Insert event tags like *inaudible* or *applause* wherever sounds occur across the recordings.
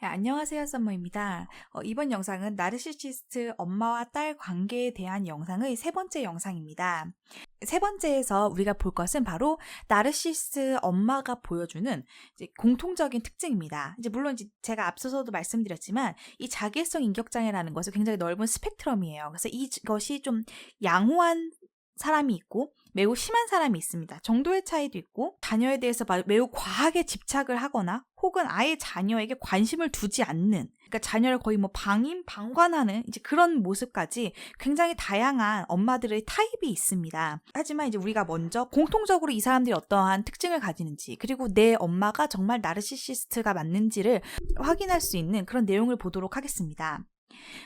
네, 안녕하세요, 썸머입니다. 어, 이번 영상은 나르시시스트 엄마와 딸 관계에 대한 영상의 세 번째 영상입니다. 세 번째에서 우리가 볼 것은 바로 나르시스트 엄마가 보여주는 공통적인 특징입니다. 이제 물론 이제 제가 앞서서도 말씀드렸지만 이 자기애성 인격장애라는 것은 굉장히 넓은 스펙트럼이에요. 그래서 이것이 좀 양호한 사람이 있고 매우 심한 사람이 있습니다. 정도의 차이도 있고 자녀에 대해서 매우 과하게 집착을 하거나 혹은 아예 자녀에게 관심을 두지 않는 그러니까 자녀를 거의 뭐 방임 방관하는 이제 그런 모습까지 굉장히 다양한 엄마들의 타입이 있습니다. 하지만 이제 우리가 먼저 공통적으로 이 사람들이 어떠한 특징을 가지는지 그리고 내 엄마가 정말 나르시시스트가 맞는지를 확인할 수 있는 그런 내용을 보도록 하겠습니다.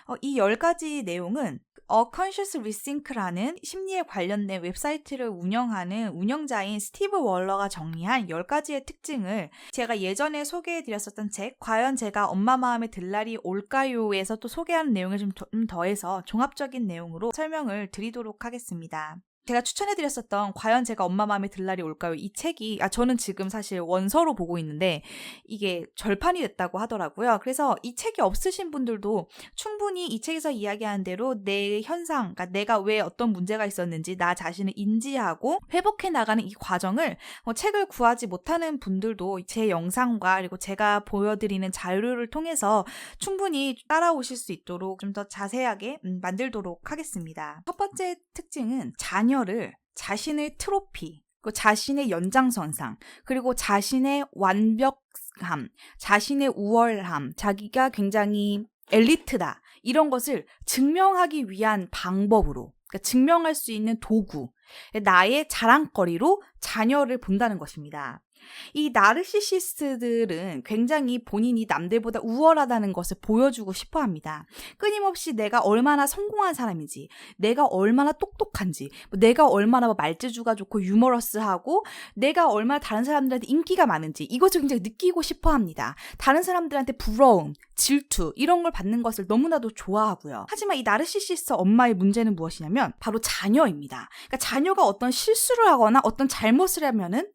어, 이 10가지 내용은 A Conscious Rethink라는 심리에 관련된 웨브사이트를 운영하는 운영자인 스티브 월러가 정리한 10가지의 특징을 제가 예전에 소개해드렸었던 책 과연 제가 엄마 마음에 들 날이 올까요에서 또 소개하는 내용을 좀 더해서 종합적인 내용으로 설명을 드리도록 하겠습니다. 제가 추천해드렸었던 과연 제가 엄마 마음에 들 날이 올까요? 이 책이 아 저는 지금 사실 원서로 보고 있는데 이게 절판이 됐다고 하더라고요. 그래서 이 책이 없으신 분들도 충분히 이 책에서 이야기하는 대로 내 현상, 그러니까 내가 왜 어떤 문제가 있었는지 나 자신을 인지하고 회복해 나가는 이 과정을 뭐 책을 구하지 못하는 분들도 제 영상과 그리고 제가 보여드리는 자료를 통해서 충분히 따라오실 수 있도록 좀 더 자세하게 음, 만들도록 하겠습니다. 첫 번째 특징은 자녀 자녀를 자신의 트로피, 그 자신의 연장선상, 그리고 자신의 완벽함, 자신의 우월함, 자기가 굉장히 엘리트다. 이런 것을 증명하기 위한 방법으로, 그러니까 증명할 수 있는 도구, 나의 자랑거리로 자녀를 본다는 것입니다. 이 나르시시스트들은 굉장히 본인이 남들보다 우월하다는 것을 보여주고 싶어 합니다. 끊임없이 내가 얼마나 성공한 사람인지, 내가 얼마나 똑똑한지, 뭐 내가 얼마나 뭐 말재주가 좋고 유머러스하고, 내가 얼마나 다른 사람들한테 인기가 많은지, 이것을 굉장히 느끼고 싶어 합니다. 다른 사람들한테 부러움, 질투, 이런 걸 받는 것을 너무나도 좋아하고요. 하지만 이 나르시시스트 엄마의 문제는 무엇이냐면, 바로 자녀입니다. 그러니까 자녀가 어떤 실수를 하거나 어떤 잘못을 하면은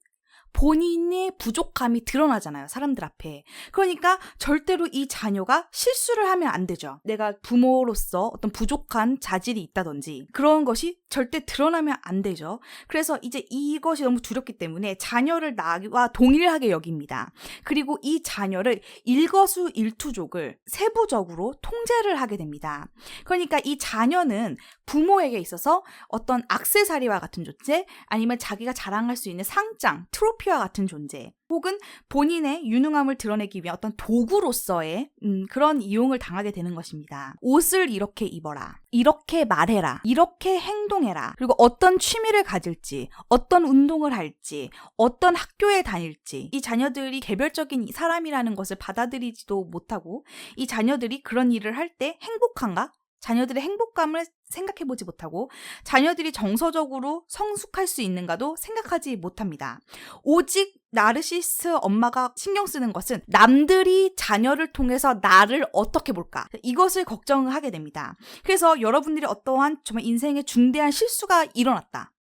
본인의 부족함이 드러나잖아요. 사람들 앞에. 그러니까 절대로 이 자녀가 실수를 하면 안 되죠. 내가 부모로서 어떤 부족한 자질이 있다든지 그런 것이 절대 드러나면 안 되죠. 그래서 이제 이것이 너무 두렵기 때문에 자녀를 나와 동일하게 여깁니다. 그리고 이 자녀를 일거수 일투족을 세부적으로 통제를 하게 됩니다. 그러니까 이 자녀는 부모에게 있어서 어떤 악세사리와 같은 존재 아니면 자기가 자랑할 수 있는 상장, 트로피 와 같은 존재 혹은 본인의 유능함을 드러내기 위한 어떤 도구로서의 음, 그런 이용을 당하게 되는 것입니다. 옷을 이렇게 입어라. 이렇게 말해라. 이렇게 행동해라. 그리고 어떤 취미를 가질지, 어떤 운동을 할지, 어떤 학교에 다닐지, 이 자녀들이 개별적인 사람이라는 것을 받아들이지도 못하고, 이 자녀들이 그런 일을 할 때 행복한가? 자녀들의 행복감을 생각해보지 못하고 자녀들이 정서적으로 성숙할 수 있는가도 생각하지 못합니다. 오직 나르시스 엄마가 신경 쓰는 것은 남들이 자녀를 통해서 나를 어떻게 볼까 이것을 걱정하게 됩니다. 그래서 여러분들이 어떠한 정말 인생의 중대한 실수가 일어났다.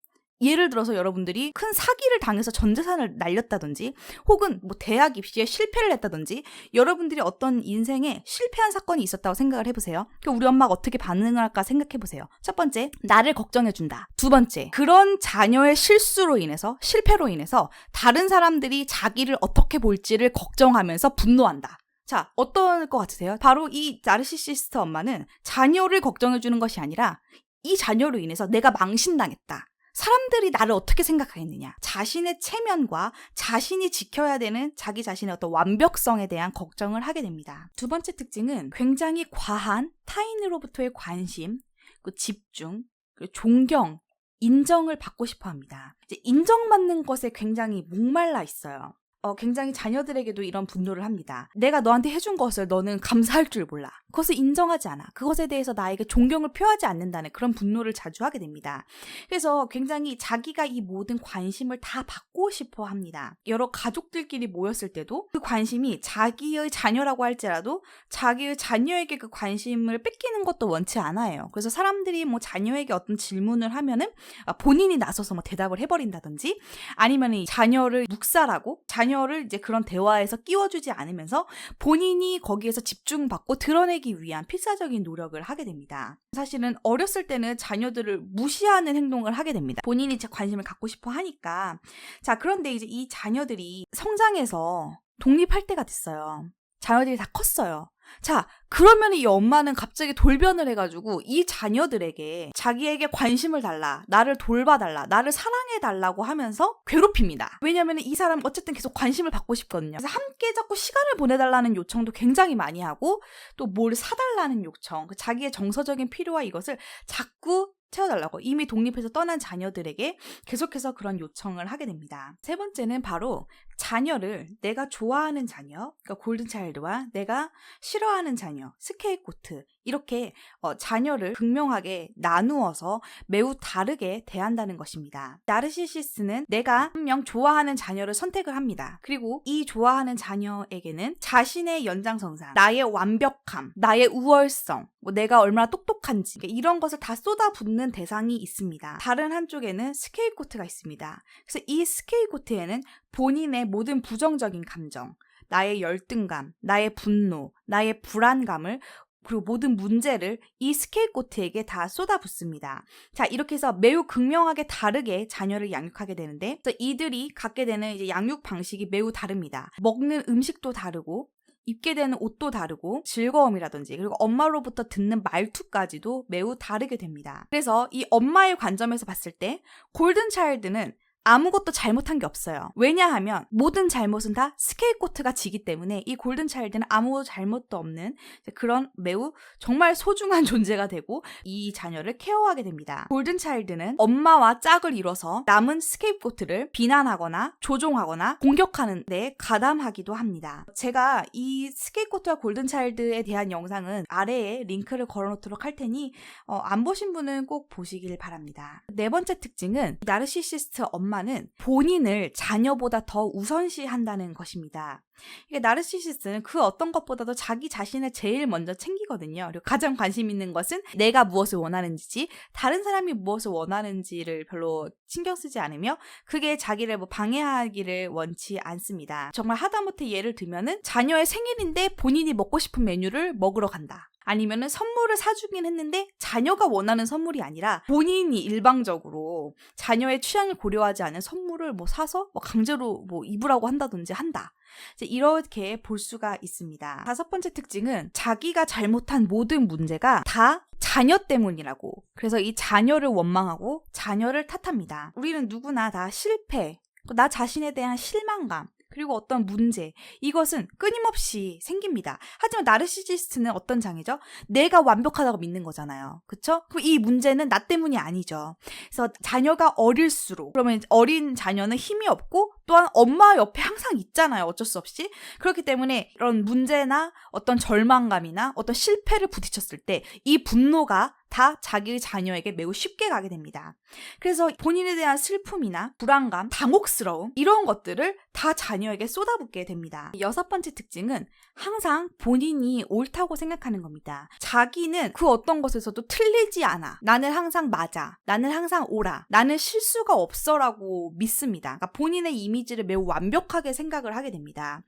예를 들어서 여러분들이 큰 사기를 당해서 전 재산을 날렸다든지 혹은 뭐 대학 입시에 실패를 했다든지 여러분들이 어떤 인생에 실패한 사건이 있었다고 생각을 해보세요. 우리 엄마가 어떻게 반응을 할까 생각해보세요. 첫 번째, 나를 걱정해준다. 두 번째, 그런 자녀의 실수로 인해서 실패로 인해서 다른 사람들이 자기를 어떻게 볼지를 걱정하면서 분노한다. 자, 어떨 것 같으세요? 바로 이 나르시시스트 엄마는 자녀를 걱정해주는 것이 아니라 이 자녀로 인해서 내가 망신당했다. 사람들이 나를 어떻게 생각하겠느냐. 자신의 체면과 자신이 지켜야 되는 자기 자신의 어떤 완벽성에 대한 걱정을 하게 됩니다. 두 번째 특징은 굉장히 과한 타인으로부터의 관심, 그 집중, 그 존경, 인정을 받고 싶어 합니다. 인정받는 것에 굉장히 목말라 있어요. 어, 굉장히 자녀들에게도 이런 분노를 합니다. 내가 너한테 해준 것을 너는 감사할 줄 몰라. 그것을 인정하지 않아. 그것에 대해서 나에게 존경을 표하지 않는다는 그런 분노를 자주 하게 됩니다. 그래서 굉장히 자기가 이 모든 관심을 다 받고 싶어 합니다. 여러 가족들끼리 모였을 때도 그 관심이 자기의 자녀라고 할지라도 자기의 자녀에게 그 관심을 뺏기는 것도 원치 않아요. 그래서 사람들이 뭐 자녀에게 어떤 질문을 하면은 본인이 나서서 뭐 대답을 해버린다든지 아니면 이 자녀를 묵살하고 자녀 자녀를 이제 그런 대화에서 끼워주지 않으면서 본인이 거기에서 집중받고 드러내기 위한 필사적인 노력을 하게 됩니다. 사실은 어렸을 때는 자녀들을 무시하는 행동을 하게 됩니다. 본인이 제 관심을 갖고 싶어 하니까. 자, 그런데 이제 이 자녀들이 성장해서 독립할 때가 됐어요. 자녀들이 다 컸어요. 자, 그러면 이 엄마는 갑자기 돌변을 해가지고 이 자녀들에게 자기에게 관심을 달라, 나를 돌봐달라, 나를 사랑해달라고 하면서 괴롭힙니다. 왜냐면 이 사람 어쨌든 계속 관심을 받고 싶거든요. 그래서 함께 자꾸 시간을 보내달라는 요청도 굉장히 많이 하고 또 뭘 사달라는 요청, 그 자기의 정서적인 필요와 이것을 자꾸 채워달라고 이미 독립해서 떠난 자녀들에게 계속해서 그런 요청을 하게 됩니다. 세 번째는 바로 자녀를 내가 좋아하는 자녀, 그러니까 골든차일드와 내가 싫어하는 자녀, 스케이코트 이렇게 어, 자녀를 극명하게 나누어서 매우 다르게 대한다는 것입니다. 나르시시스는 내가 한명 좋아하는 자녀를 선택을 합니다. 그리고 이 좋아하는 자녀에게는 자신의 연장선상, 나의 완벽함, 나의 우월성, 뭐 내가 얼마나 똑똑한지 이런 것을 다 쏟아붓는 대상이 있습니다. 다른 한쪽에는 스케이코트가 있습니다. 그래서 이 스케이코트에는 본인의 모든 부정적인 감정, 나의 열등감, 나의 분노, 나의 불안감을 그리고 모든 문제를 이 스케이코트에게 다 쏟아붓습니다. 자, 이렇게 해서 매우 극명하게 다르게 자녀를 양육하게 되는데, 이들이 갖게 되는 이제 양육 방식이 매우 다릅니다. 먹는 음식도 다르고, 입게 되는 옷도 다르고 즐거움이라든지 그리고 엄마로부터 듣는 말투까지도 매우 다르게 됩니다. 그래서 이 엄마의 관점에서 봤을 때 골든 차일드는 아무것도 잘못한 게 없어요. 왜냐하면 모든 잘못은 다 스케이코트가 지기 때문에 이 골든 차일드는 아무 잘못도 없는 그런 매우 정말 소중한 *laughs* 존재가 되고 이 자녀를 케어하게 됩니다. 골든 차일드는 엄마와 짝을 이뤄서 남은 스케이코트를 비난하거나 조종하거나 공격하는 데 가담하기도 합니다. 제가 이 스케이코트와 골든 차일드에 대한 영상은 아래에 링크를 걸어놓도록 할 테니 어, 안 보신 분은 꼭 보시길 바랍니다. 네 번째 특징은 나르시시스트 엄마 엄마는 본인을 자녀보다 더 우선시한다는 것입니다. 이게 나르시시스는 그 어떤 것보다도 자기 자신을 제일 먼저 챙기거든요. 그리고 가장 관심 있는 것은 내가 무엇을 원하는지, 다른 사람이 무엇을 원하는지를 별로 신경 쓰지 않으며 그게 자기를 뭐 방해하기를 원치 않습니다. 정말 하다못해 예를 들면은 자녀의 생일인데 본인이 먹고 싶은 메뉴를 먹으러 간다. 아니면은 선물을 사주긴 했는데 자녀가 원하는 선물이 아니라 본인이 일방적으로 자녀의 취향을 고려하지 않은 선물을 뭐 사서 뭐 강제로 뭐 입으라고 한다든지 한다. 이렇게 볼 수가 있습니다. 다섯 번째 특징은 자기가 잘못한 모든 문제가 다 자녀 때문이라고. 그래서 이 자녀를 원망하고 자녀를 탓합니다. 우리는 누구나 다 실패, 나 자신에 대한 실망감, 그리고 어떤 문제 이것은 끊임없이 생깁니다. 하지만 나르시시스트는 어떤 장애죠? 내가 완벽하다고 믿는 거잖아요. 그쵸? 그럼 이 문제는 나 때문이 아니죠. 그래서 자녀가 어릴수록 그러면 어린 자녀는 힘이 없고 또한 엄마 옆에 항상 있잖아요. 어쩔 수 없이. 그렇기 때문에 이런 문제나 어떤 절망감이나 어떤 실패를 부딪혔을 때 이 분노가 다 자기 자녀에게 매우 쉽게 가게 됩니다. 그래서 본인에 대한 슬픔이나 불안감, 당혹스러움 이런 것들을 다 자녀에게 쏟아붓게 됩니다. 여섯 번째 특징은 항상 본인이 옳다고 생각하는 겁니다. 자기는 그 어떤 것에서도 틀리지 않아. 나는 항상 맞아. 나는 항상 옳아. 나는 실수가 없어라고 믿습니다. 그러니까 본인의 이미지를 매우 완벽하게 생각을 하게 됩니다.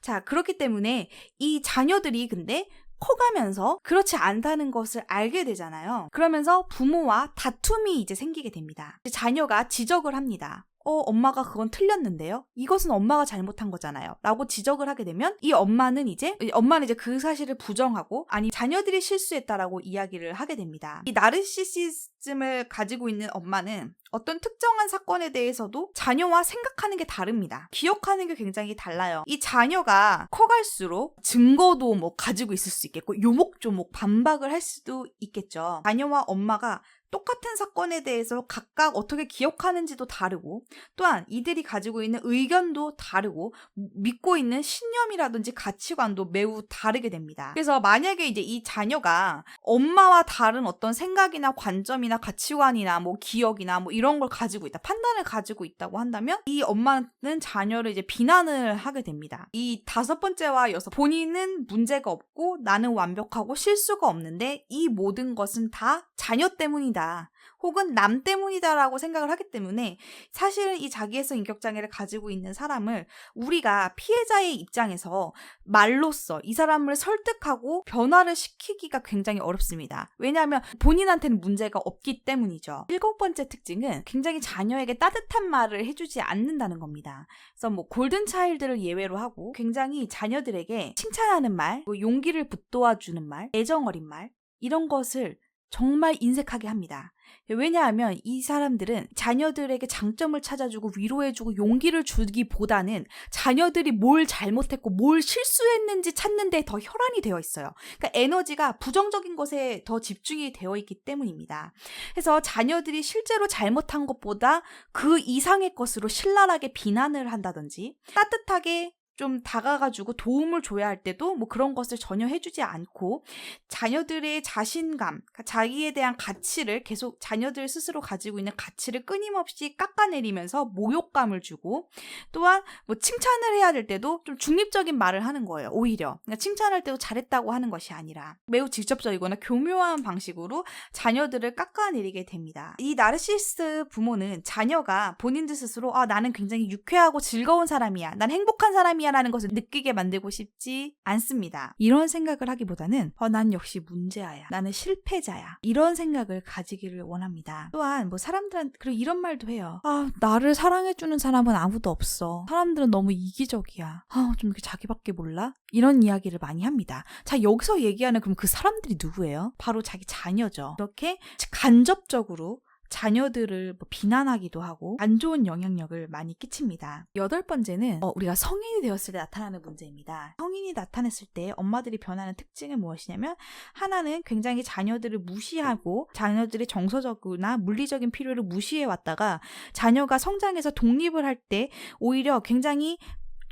자, 그렇기 때문에 이 자녀들이 근데 커가면서 그렇지 않다는 것을 알게 되잖아요. 그러면서 부모와 다툼이 이제 생기게 됩니다. 자녀가 지적을 합니다. 어, 엄마가 그건 틀렸는데요? 이것은 엄마가 잘못한 거잖아요. 라고 지적을 하게 되면 이 엄마는 이제, 엄마는 이제 그 사실을 부정하고, 아니, 자녀들이 실수했다라고 이야기를 하게 됩니다. 이 나르시시즘을 가지고 있는 엄마는 어떤 특정한 사건에 대해서도 자녀와 생각하는 게 다릅니다. 기억하는 게 굉장히 달라요. 이 자녀가 커갈수록 증거도 뭐 가지고 있을 수 있겠고, 요목조목 반박을 할 수도 있겠죠. 자녀와 엄마가 똑같은 사건에 대해서 각각 어떻게 기억하는지도 다르고 또한 이들이 가지고 있는 의견도 다르고 믿고 있는 신념이라든지 가치관도 매우 다르게 됩니다. 그래서 만약에 이제 이 자녀가 엄마와 다른 어떤 생각이나 관점이나 가치관이나 뭐 기억이나 뭐 이런 걸 가지고 있다, 판단을 가지고 있다고 한다면 이 엄마는 자녀를 이제 비난을 하게 됩니다. 이 다섯 번째와 여섯 본인은 문제가 없고 나는 완벽하고 실수가 없는데 이 모든 것은 다 자녀 때문이다. 아니다. 혹은 남 때문이다라고 생각을 하기 때문에 사실은 이 자기애성 인격 장애를 가지고 있는 사람을 우리가 피해자의 입장에서 말로써 이 사람을 설득하고 변화를 시키기가 굉장히 어렵습니다. 왜냐하면 본인한테는 문제가 없기 때문이죠. 일곱 번째 특징은 굉장히 자녀에게 따뜻한 말을 해주지 않는다는 겁니다. 그래서 뭐 골든 차일드를 예외로 하고 굉장히 자녀들에게 칭찬하는 말, 뭐 용기를 붙도와주는 말, 애정 어린 말 이런 것을 정말 인색하게 합니다. 왜냐하면 이 사람들은 자녀들에게 장점을 찾아주고 위로해주고 용기를 주기보다는 자녀들이 뭘 잘못했고 뭘 실수했는지 찾는 데 더 혈안이 되어 있어요. 그러니까 에너지가 부정적인 것에 더 집중이 되어 있기 때문입니다. 그래서 자녀들이 실제로 잘못한 것보다 그 이상의 것으로 신랄하게 비난을 한다든지 따뜻하게 좀 다가가지고 도움을 줘야 할 때도 뭐 그런 것을 전혀 해주지 않고 자녀들의 자신감, 그러니까 자기에 대한 가치를 계속 자녀들 스스로 가지고 있는 가치를 끊임없이 깎아내리면서 모욕감을 주고 또한 뭐 칭찬을 해야 될 때도 좀 중립적인 말을 하는 거예요. 오히려 그러니까 칭찬할 때도 잘했다고 하는 것이 아니라 매우 직접적이거나 교묘한 방식으로 자녀들을 깎아내리게 됩니다. 이 나르시스트 부모는 자녀가 본인들 스스로 아 나는 굉장히 유쾌하고 즐거운 사람이야, 난 행복한 사람이야. 라는 것을 느끼게 만들고 싶지 않습니다. 이런 생각을 하기보다는 어, 난 역시 문제아야. 나는 실패자야. 이런 생각을 가지기를 원합니다. 또한 뭐 사람들한 그리고 이런 말도 해요. 아 나를 사랑해주는 사람은 아무도 없어. 사람들은 너무 이기적이야. 아 좀 이렇게 자기밖에 몰라? 이런 이야기를 많이 합니다. 자 여기서 얘기하는 그럼 그 사람들이 누구예요? 바로 자기 자녀죠. 이렇게 간접적으로 자녀들을 뭐 비난하기도 하고 안 좋은 영향력을 많이 끼칩니다. 여덟 번째는 어, 우리가 성인이 되었을 때 나타나는 문제입니다. 성인이 나타났을 때 엄마들이 변하는 특징은 무엇이냐면 하나는 굉장히 자녀들을 무시하고 자녀들의 정서적이나 물리적인 필요를 무시해 왔다가 자녀가 성장해서 독립을 할 때 오히려 굉장히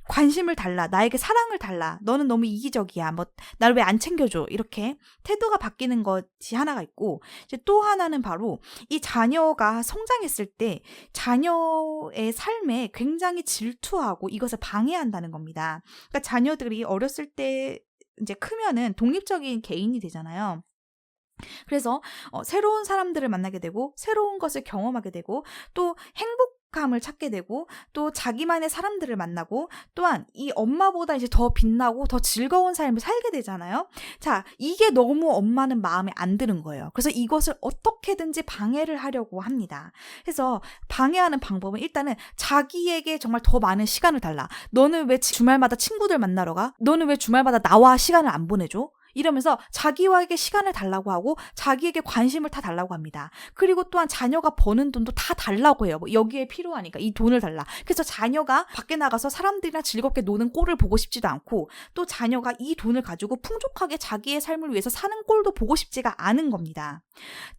관심을 달라. 나에게 사랑을 달라. 너는 너무 이기적이야. 뭐, 날 왜 안 챙겨줘. 이렇게 태도가 바뀌는 것이 하나가 있고, 이제 또 하나는 바로 이 자녀가 성장했을 때 자녀의 삶에 굉장히 질투하고 이것을 방해한다는 겁니다. 그러니까 자녀들이 어렸을 때 이제 크면은 독립적인 개인이 되잖아요. 그래서 어, 새로운 사람들을 만나게 되고 새로운 것을 경험하게 되고 또 행복 감을 찾게 되고 또 자기만의 사람들을 만나고 또한 이 엄마보다 이제 더 빛나고 더 즐거운 삶을 살게 되잖아요. 자, 이게 너무 엄마는 마음에 안 드는 거예요. 그래서 이것을 어떻게든지 방해를 하려고 합니다. 그래서 방해하는 방법은 일단은 자기에게 정말 더 많은 시간을 달라. 너는 왜 주말마다 친구들 만나러 가? 너는 왜 주말마다 나와 시간을 안 보내줘? 이러면서 자기와에게 시간을 달라고 하고 자기에게 관심을 다 달라고 합니다. 그리고 또한 자녀가 버는 돈도 다 달라고 해요. 뭐 여기에 필요하니까 이 돈을 달라. 그래서 자녀가 밖에 나가서 사람들이랑 즐겁게 노는 꼴을 보고 싶지도 않고 또 자녀가 이 돈을 가지고 풍족하게 자기의 삶을 위해서 사는 꼴도 보고 싶지가 않은 겁니다.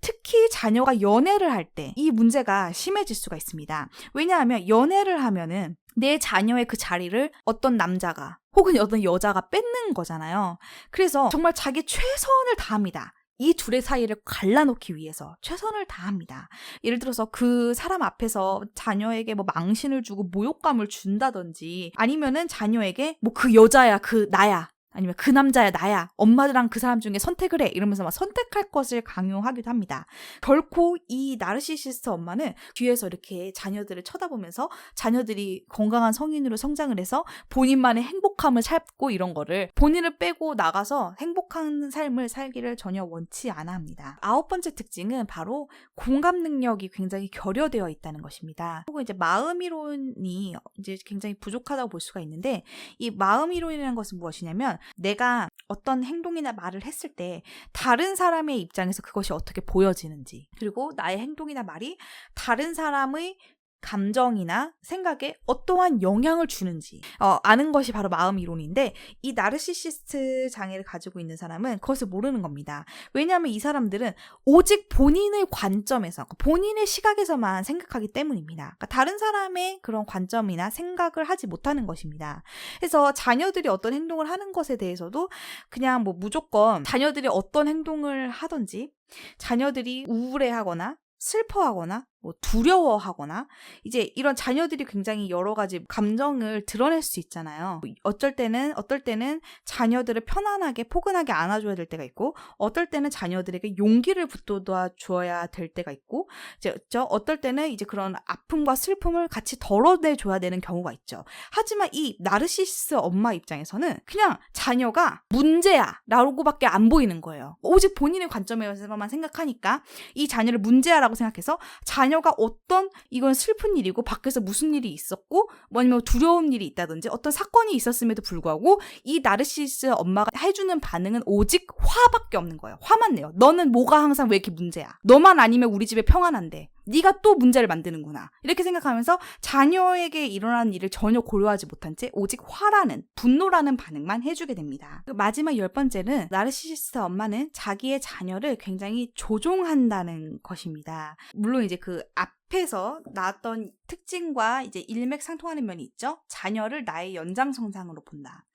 특히 자녀가 연애를 할 때 이 문제가 심해질 수가 있습니다. 왜냐하면 연애를 하면은 내 자녀의 그 자리를 어떤 남자가 혹은 어떤 여자가 뺏는 거잖아요. 그래서 정말 자기 최선을 다합니다. 이 둘의 사이를 갈라놓기 위해서 최선을 다합니다. 예를 들어서 그 사람 앞에서 자녀에게 뭐 망신을 주고 모욕감을 준다든지 아니면은 자녀에게 뭐 그 여자야, 그 나야, 아니면 그 남자야 나야 엄마랑 그 사람 중에 선택을 해 이러면서 막 선택할 것을 강요하기도 합니다. 결코 이 나르시시스트 엄마는 뒤에서 이렇게 자녀들을 쳐다보면서 자녀들이 건강한 성인으로 성장을 해서 본인만의 행복함을 찾고 이런 거를 본인을 빼고 나가서 행복한 삶을 살기를 전혀 원치 않아 합니다. 아홉 번째 특징은 바로 공감 능력이 굉장히 결여되어 있다는 것입니다. 혹은 이제 마음 이론이 이제 굉장히 부족하다고 볼 수가 있는데 이 마음 이론이라는 것은 무엇이냐면 내가 어떤 행동이나 말을 했을 때 다른 사람의 입장에서 그것이 어떻게 보여지는지 그리고 나의 행동이나 말이 다른 사람의 감정이나 생각에 어떠한 영향을 주는지 어, 아는 것이 바로 마음 이론인데 이 나르시시스트 장애를 가지고 있는 사람은 그것을 모르는 겁니다. 왜냐하면 이 사람들은 오직 본인의 관점에서 본인의 시각에서만 생각하기 때문입니다. 그러니까 다른 사람의 그런 관점이나 생각을 하지 못하는 것입니다. 그래서 자녀들이 어떤 행동을 하는 것에 대해서도 그냥 뭐 무조건 자녀들이 어떤 행동을 하든지 자녀들이 우울해하거나 슬퍼하거나 뭐 두려워하거나 이제 이런 자녀들이 굉장히 여러 가지 감정을 드러낼 수 있잖아요. 어쩔 때는 어떨 때는 자녀들을 편안하게 포근하게 안아줘야 될 때가 있고 어떨 때는 자녀들에게 용기를 북돋아 줘야 될 때가 있고 이제 저 어떨 때는 이제 그런 아픔과 슬픔을 같이 덜어내 줘야 되는 경우가 있죠. 하지만 이 나르시스 엄마 입장에서는 그냥 자녀가 문제야라고밖에 안 보이는 거예요. 오직 본인의 관점에서만 생각하니까 이 자녀를 문제야라고 생각해서 자녀 가 어떤 이건 슬픈 일이고 밖에서 무슨 일이 있었고 뭐냐면 두려운 일이 있다든지 어떤 사건이 있었음에도 불구하고 이 나르시스 엄마가 해주는 반응은 오직 화밖에 없는 거예요. 화만 내요. 너는 뭐가 항상 왜 이렇게 문제야? 너만 아니면 우리 집에 평안한데. 네가 또 문제를 만드는구나. 이렇게 생각하면서 자녀에게 일어난 일을 전혀 고려하지 못한 채 오직 화라는 분노라는 반응만 해주게 됩니다. 그 마지막 열 번째는 나르시시스트 엄마는 자기의 자녀를 굉장히 조종한다는 것입니다. 물론 이제 그 앞에서 나왔던 특징과 이제 일맥상통하는 면이 있죠. 자녀를 나의 연장선상으로 본다.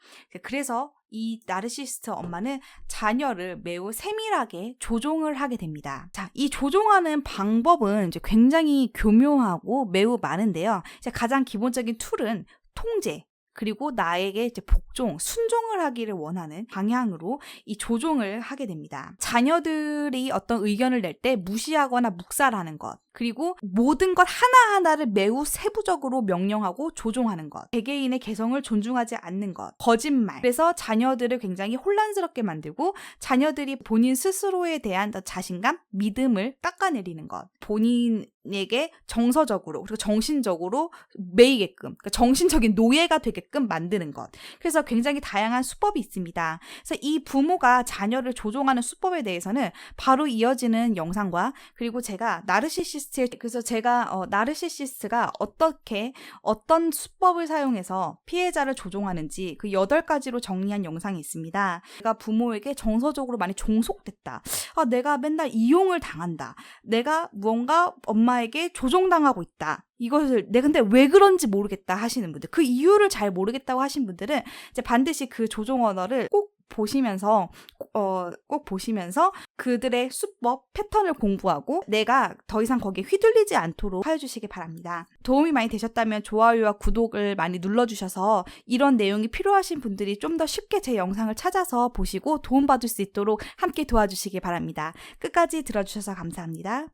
그래서 이 나르시스트 엄마는 자녀를 매우 세밀하게 조종을 하게 됩니다. 자, 이 조종하는 방법은 이제 굉장히 교묘하고 매우 많은데요. 이제 가장 기본적인 툴은 통제, 그리고 나에게 이제 복종, 순종을 하기를 원하는 방향으로 이 조종을 하게 됩니다. 자녀들이 어떤 의견을 낼 때 무시하거나 묵살하는 것, 그리고 모든 것 하나하나를 매우 세부적으로 명령하고 조종하는 것, 개개인의 개성을 존중하지 않는 것, 거짓말. 그래서 자녀들을 굉장히 혼란스럽게 만들고 자녀들이 본인 스스로에 대한 자신감, 믿음을 깎아내리는 것, 본인에게 정서적으로 그리고 정신적으로 매이게끔, 그러니까 정신적인 노예가 되게끔 만드는 것. 그래서 굉장히 다양한 수법이 있습니다. 그래서 이 부모가 자녀를 조종하는 수법에 대해서는 바로 이어지는 영상과 그리고 제가 나르시시스 그래서 제가 어, 나르시시스가 어떻게 어떤 수법을 사용해서 피해자를 조종하는지 그 여덟 가지로 정리한 영상이 있습니다. 내가 부모에게 정서적으로 많이 종속됐다. 아, 내가 맨날 이용을 당한다. 내가 무언가 엄마에게 조종당하고 있다. 이것을 내 근데 왜 그런지 모르겠다 하시는 분들 그 이유를 잘 모르겠다고 하신 분들은 이제 반드시 그 조종 언어를 꼭 보시면서 어, 꼭 보시면서 그들의 수법 패턴을 공부하고 내가 더 이상 거기에 휘둘리지 않도록 해주시기 바랍니다. 도움이 많이 되셨다면 좋아요와 구독을 많이 눌러 주셔서 이런 내용이 필요하신 분들이 좀 더 쉽게 제 영상을 찾아서 보시고 도움 받을 수 있도록 함께 도와주시기 바랍니다. 끝까지 들어 주셔서 감사합니다.